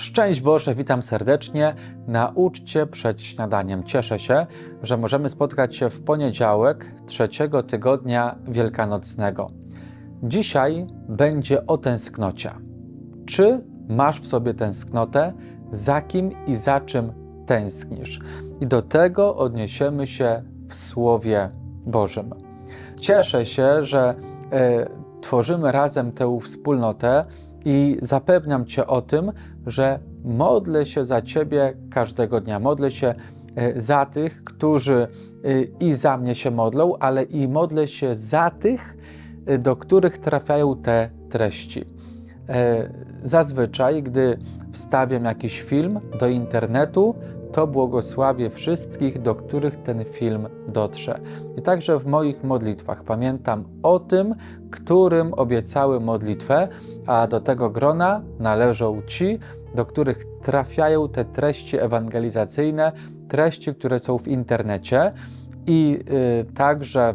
Szczęść Boże, witam serdecznie na uczcie przed śniadaniem. Cieszę się, że możemy spotkać się w poniedziałek trzeciego tygodnia wielkanocnego. Dzisiaj będzie o tęsknocie. Czy masz w sobie tęsknotę? Za kim i za czym tęsknisz? I do tego odniesiemy się w Słowie Bożym. Cieszę się, że e, tworzymy razem tę wspólnotę i zapewniam Cię o tym, że modlę się za Ciebie każdego dnia. Modlę się e, za tych, którzy e, i za mnie się modlą, ale i modlę się za tych, e, do których trafiają te treści. Zazwyczaj, gdy wstawiam jakiś film do internetu, to błogosławię wszystkich, do których ten film dotrze. I także w moich modlitwach pamiętam o tym, którym obiecały modlitwę, a do tego grona należą ci, do których trafiają te treści ewangelizacyjne, treści, które są w internecie. I y, także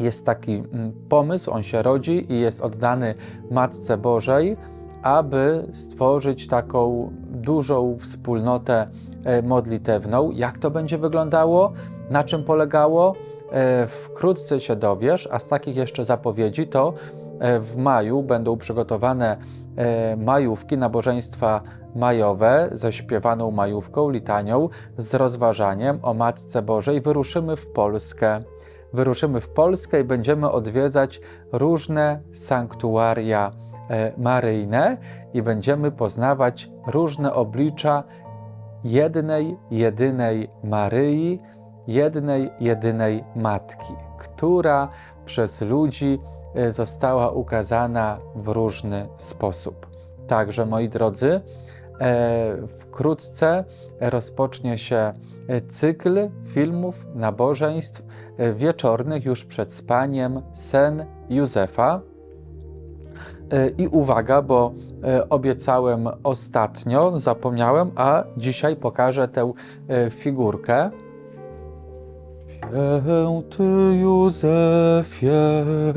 jest taki mm, pomysł, on się rodzi i jest oddany Matce Bożej, aby stworzyć taką dużą wspólnotę e, modlitewną. Jak to będzie wyglądało? Na czym polegało? E, Wkrótce się dowiesz, a z takich jeszcze zapowiedzi to e, w maju będą przygotowane majówki, nabożeństwa majowe ze śpiewaną majówką, litanią, z rozważaniem o Matce Bożej. Wyruszymy w Polskę. Wyruszymy w Polskę i będziemy odwiedzać różne sanktuaria maryjne i będziemy poznawać różne oblicza jednej, jedynej Maryi, jednej, jedynej Matki, która przez ludzi e, została ukazana w różny sposób. Także, moi drodzy, e, wkrótce rozpocznie się e, cykl filmów, nabożeństw e, wieczornych już przed spaniem Sen Józefa. E, I uwaga, bo e, obiecałem ostatnio, zapomniałem, a dzisiaj pokażę tę e, figurkę. Święty Józefie,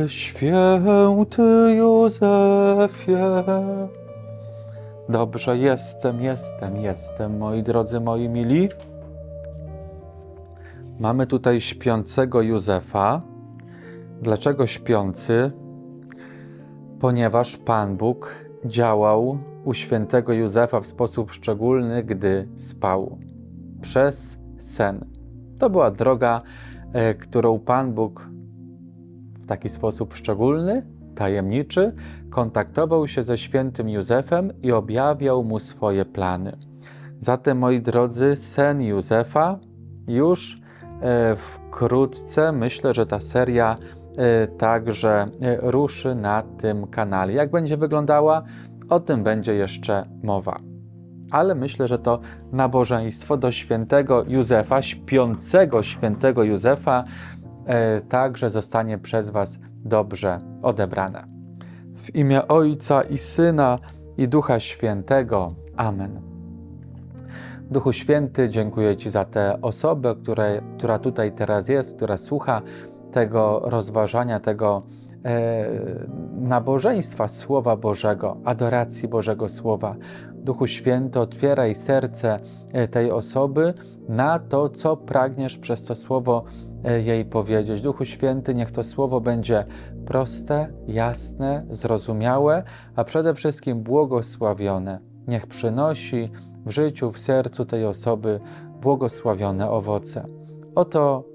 święty Józefie. Dobrze, jestem, jestem, jestem, moi drodzy, moi mili. Mamy tutaj śpiącego Józefa. Dlaczego śpiący? Ponieważ Pan Bóg działał u świętego Józefa w sposób szczególny, gdy spał. Przez sen. To była droga, e, którą Pan Bóg w taki sposób szczególny, tajemniczy, kontaktował się ze świętym Józefem i objawiał mu swoje plany. Zatem, moi drodzy, sen Józefa już e, wkrótce, myślę, że ta seria także e, ruszy na tym kanale. Jak będzie wyglądała, o tym będzie jeszcze mowa. Ale myślę, że to nabożeństwo do świętego Józefa, śpiącego świętego Józefa, e, także zostanie przez Was dobrze odebrane. W imię Ojca i Syna i Ducha Świętego. Amen. Duchu Święty, dziękuję Ci za tę osobę, które, która tutaj teraz jest, która słucha tego rozważania, tego e, nabożeństwa Słowa Bożego, adoracji Bożego Słowa. Duchu Święty, otwieraj serce e, tej osoby na to, co pragniesz przez to Słowo e, jej powiedzieć. Duchu Święty, niech to Słowo będzie proste, jasne, zrozumiałe, a przede wszystkim błogosławione. Niech przynosi w życiu, w sercu tej osoby błogosławione owoce. Oto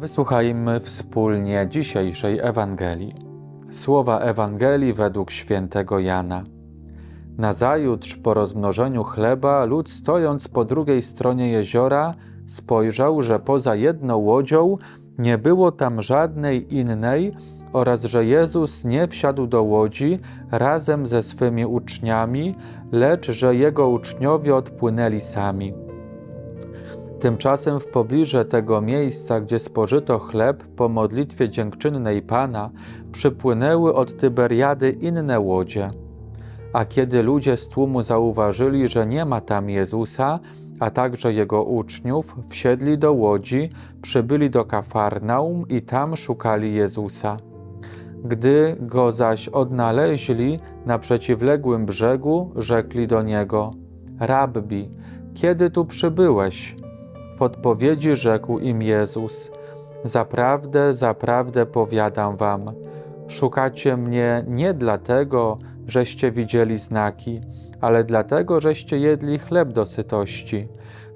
Wysłuchajmy wspólnie dzisiejszej Ewangelii. Słowa Ewangelii według świętego Jana. Nazajutrz po rozmnożeniu chleba lud stojąc po drugiej stronie jeziora spojrzał, że poza jedną łodzią nie było tam żadnej innej oraz że Jezus nie wsiadł do łodzi razem ze swymi uczniami, lecz że jego uczniowie odpłynęli sami. Tymczasem w pobliże tego miejsca, gdzie spożyto chleb po modlitwie dziękczynnej Pana, przypłynęły od Tyberiady inne łodzie. A kiedy ludzie z tłumu zauważyli, że nie ma tam Jezusa, a także jego uczniów, wsiedli do łodzi, przybyli do Kafarnaum i tam szukali Jezusa. Gdy go zaś odnaleźli na przeciwległym brzegu, rzekli do niego: Rabbi, kiedy tu przybyłeś? W odpowiedzi rzekł im Jezus: Zaprawdę, zaprawdę powiadam wam, szukacie mnie nie dlatego, żeście widzieli znaki, ale dlatego, żeście jedli chleb do sytości.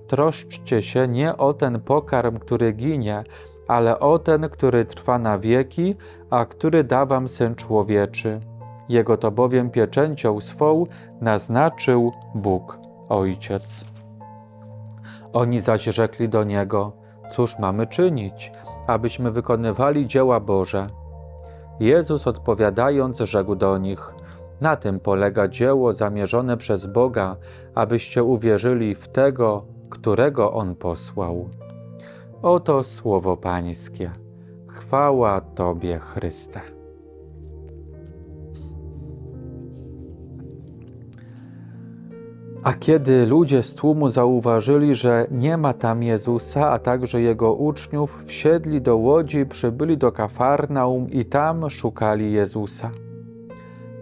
Troszczcie się nie o ten pokarm, który ginie, ale o ten, który trwa na wieki, a który da wam Syn Człowieczy. Jego to bowiem pieczęcią swą naznaczył Bóg, Ojciec. Oni zaś rzekli do Niego, cóż mamy czynić, abyśmy wykonywali dzieła Boże? Jezus odpowiadając rzekł do nich, na tym polega dzieło zamierzone przez Boga, abyście uwierzyli w tego, którego On posłał. Oto słowo Pańskie. Chwała Tobie, Chryste. A kiedy ludzie z tłumu zauważyli, że nie ma tam Jezusa, a także jego uczniów, wsiedli do łodzi przybyli do Kafarnaum i tam szukali Jezusa.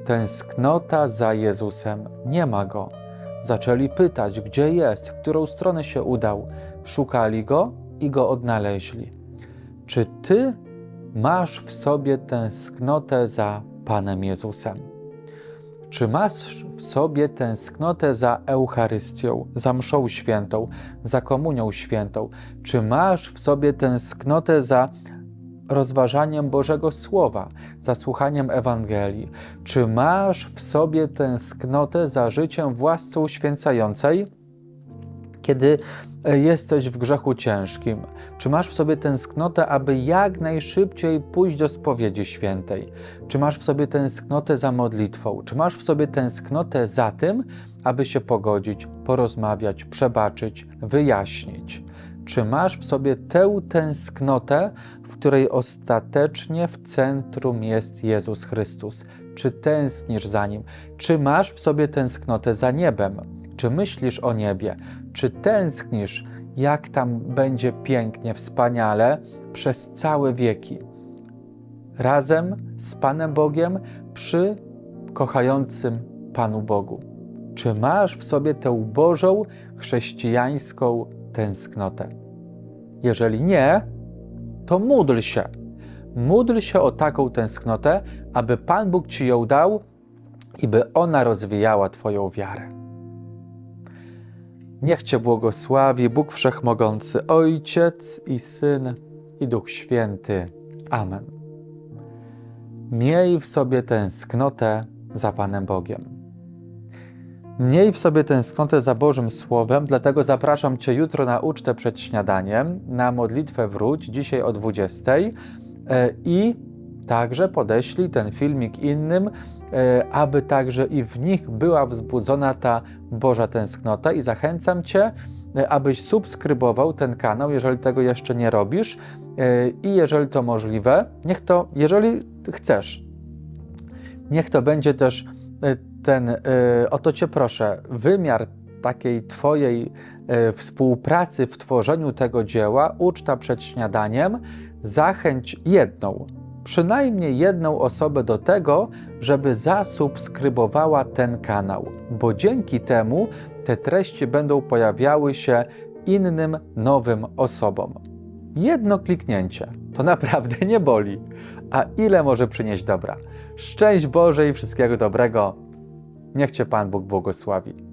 Tęsknota za Jezusem, nie ma go. Zaczęli pytać, gdzie jest, w którą stronę się udał. Szukali go i go odnaleźli. Czy ty masz w sobie tęsknotę za Panem Jezusem? Czy masz w sobie tęsknotę za Eucharystią, za mszą świętą, za komunią świętą? Czy masz w sobie tęsknotę za rozważaniem Bożego Słowa, za słuchaniem Ewangelii? Czy masz w sobie tęsknotę za życiem własną święcającej? Kiedy jesteś w grzechu ciężkim, czy masz w sobie tęsknotę, aby jak najszybciej pójść do spowiedzi świętej? Czy masz w sobie tęsknotę za modlitwą? Czy masz w sobie tęsknotę za tym, aby się pogodzić, porozmawiać, przebaczyć, wyjaśnić? Czy masz w sobie tę tęsknotę, w której ostatecznie w centrum jest Jezus Chrystus? Czy tęsknisz za Nim? Czy masz w sobie tęsknotę za niebem? Czy myślisz o niebie? Czy tęsknisz, jak tam będzie pięknie, wspaniale przez całe wieki? Razem z Panem Bogiem przy kochającym Panu Bogu. Czy masz w sobie tę Bożą, chrześcijańską tęsknotę? Jeżeli nie, to módl się. Módl się o taką tęsknotę, aby Pan Bóg ci ją dał i by ona rozwijała Twoją wiarę. Niech Cię błogosławi Bóg Wszechmogący, Ojciec i Syn i Duch Święty. Amen. Miej w sobie tęsknotę za Panem Bogiem. Miej w sobie tęsknotę za Bożym Słowem, dlatego zapraszam Cię jutro na ucztę przed śniadaniem, na modlitwę wróć, dzisiaj o 20 i także podeślij ten filmik innym, aby także i w nich była wzbudzona ta Boża tęsknota i zachęcam Cię, abyś subskrybował ten kanał, jeżeli tego jeszcze nie robisz. I jeżeli to możliwe, niech to, jeżeli chcesz, niech to będzie też ten, o to Cię proszę, wymiar takiej Twojej współpracy w tworzeniu tego dzieła, uczta przed śniadaniem, zachęć jedną, przynajmniej jedną osobę do tego, żeby zasubskrybowała ten kanał, bo dzięki temu te treści będą pojawiały się innym, nowym osobom. Jedno kliknięcie to naprawdę nie boli, a ile może przynieść dobra. Szczęść Boże i wszystkiego dobrego. Niech Cię Pan Bóg błogosławi.